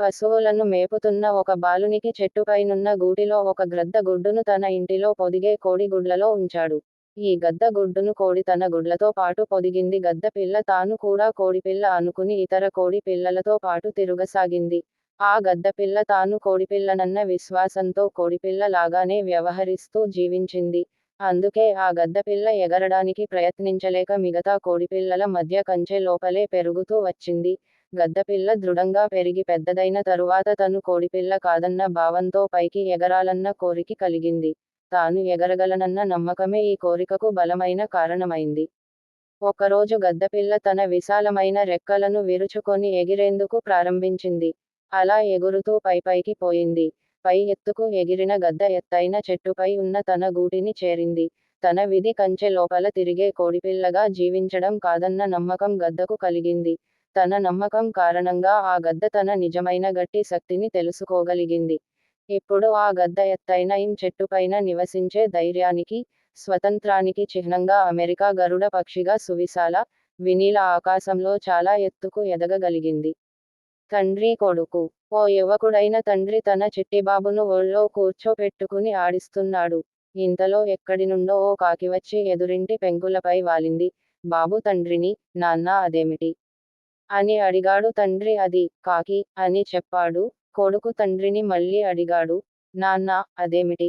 పశువులను మేపుతున్న ఒక బాలునికి చెట్టుపైనున్న గూటిలో ఒక గ్రద్ద గుడ్డును తన ఇంటిలో పొదిగే కోడి గుడ్లలో ఉంచాడు. ఈ గద్ద గుడ్డును కోడి తన గుడ్లతో పాటు పొదిగింది. గద్ద పిల్ల తాను కూడా కోడిపిల్ల అనుకుని ఇతర కోడి పిల్లలతో పాటు తిరుగసాగింది. ఆ గద్ద పిల్ల తాను కోడిపిల్లనన్న విశ్వాసంతో కోడిపిల్ల లాగానే వ్యవహరిస్తూ జీవించింది. అందుకే ఆ గద్దపిల్ల ఎగరడానికి ప్రయత్నించలేక మిగతా కోడిపిల్లల మధ్య కంచె లోపలే పెరుగుతూ వచ్చింది. గద్దపిల్ల దృఢంగా పెరిగి పెద్దదైన తరువాత తను కోడిపిల్ల కాదన్న భావంతో పైకి ఎగరాలన్న కోరిక కలిగింది. తాను ఎగరగలనన్న నమ్మకమే ఈ కోరికకు బలమైన కారణమైంది. ఒకరోజు గద్దపిల్ల తన విశాలమైన రెక్కలను విరుచుకొని ఎగిరేందుకు ప్రారంభించింది. అలా ఎగురుతూ పైపైకి పోయింది. పై ఎత్తుకు ఎగిరిన గద్ద ఎత్తైన చెట్టుపై ఉన్న తన గూటిని చేరింది. తన విధి కంచె లోపల తిరిగే కోడిపిల్లగా జీవించడం కాదన్న నమ్మకం గద్దకు కలిగింది. తన నమ్మకం కారణంగా ఆ గద్ద తన నిజమైన గట్టి శక్తిని తెలుసుకోగలిగింది. ఇప్పుడు ఆ గద్ద ఎత్తైన ఇం చెట్టుపైన నివసించే ధైర్యానికి స్వతంత్రానికి చిహ్నంగా అమెరికా గరుడ పక్షిగా సువిశాల వినీల ఆకాశంలో చాలా ఎత్తుకు ఎదగగలిగింది. తండ్రి కొడుకు. ఓ యువకుడైన తండ్రి తన చిట్టిబాబును ఒళ్ళో కూర్చోపెట్టుకుని ఆడిస్తున్నాడు. ఇంతలో ఎక్కడి నుండో ఓ కాకి వచ్చి ఎదురింటి పెంకులపై వాలింది. బాబు తండ్రిని నాన్న అదేమిటి? అని అడిగాడు తండ్రి. అది కాకి అని చెప్పాడు. కొడుకు తండ్రిని మళ్ళీ అడిగాడు. నాన్న అదేమిటి?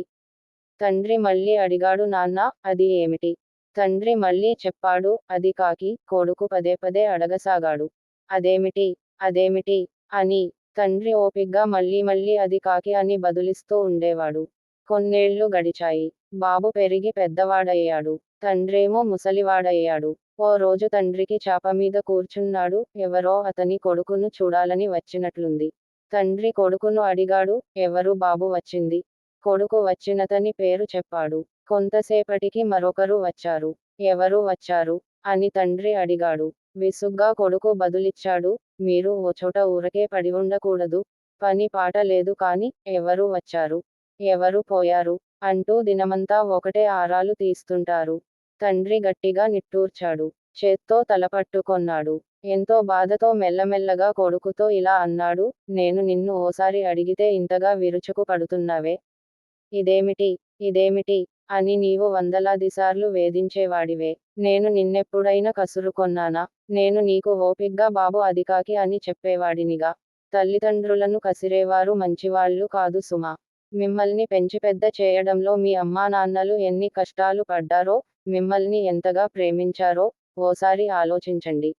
తండ్రి మళ్ళీ అడిగాడు. నాన్న అది ఏమిటి? తండ్రి మళ్ళీ చెప్పాడు. అది కాకి కొడుకు పదే పదే అడగసాగాడు. అదేమిటి? అదేమిటి? అని తండ్రి ఓపిగ్గా మళ్ళీ మళ్ళీ అది కాకి అని బదులిస్తూ ఉండేవాడు. కొన్నేళ్ళు గడిచాయి. బాబు పెరిగి పెద్దవాడయ్యాడు. తండ్రేమో ముసలివాడయ్యాడు. ఓ రోజు తండ్రికి చాప మీద కూర్చున్నాడు. ఎవరో అతని కొడుకును చూడాలని వచ్చినట్లుంది. తండ్రి కొడుకును అడిగాడు. ఎవరు బాబు వచ్చింది? కొడుకు వచ్చినతని పేరు చెప్పాడు. కొంతసేపటికి మరొకరు వచ్చారు. ఎవరు వచ్చారు? అని తండ్రి అడిగాడు. విసుగ్గా కొడుకు బదులిచ్చాడు. మీరు ఓ చోట ఊరకే పడి ఉండకూడదు. పని పాట లేదు కాని ఎవరు వచ్చారు? ఎవరు పోయారు? అంటూ దినమంతా ఒకటే ఆరాలు తీస్తుంటారు. తండ్రి గట్టిగా నిట్టూర్చాడు. చేత్తో తలపట్టుకొన్నాడు ఎంతో బాధతో మెల్లమెల్లగా కొడుకుతో ఇలా అన్నాడు నేను నిన్ను ఓసారి అడిగితే ఇంతగా విరుచుకు పడుతున్నావే? ఇదేమిటి? ఇదేమిటి అని నీవు వందలాదిసార్లు వేధించేవాడివే. నేను నిన్నెప్పుడైనా కసురుకొన్నానా? నేను నీకు ఓపిగ్గా బాబు అదికాకి అని చెప్పేవాడినిగా. తల్లిదండ్రులను కసిరేవారు మంచివాళ్ళు కాదు సుమా. మిమ్మల్ని పెంచి పెద్ద చేయడంలో మీ అమ్మా నాన్నలు ఎన్ని కష్టాలు పడ్డారో మిమ్మల్ని ఎంతగా ప్రేమించారో ఓసారి ఆలోచించండి.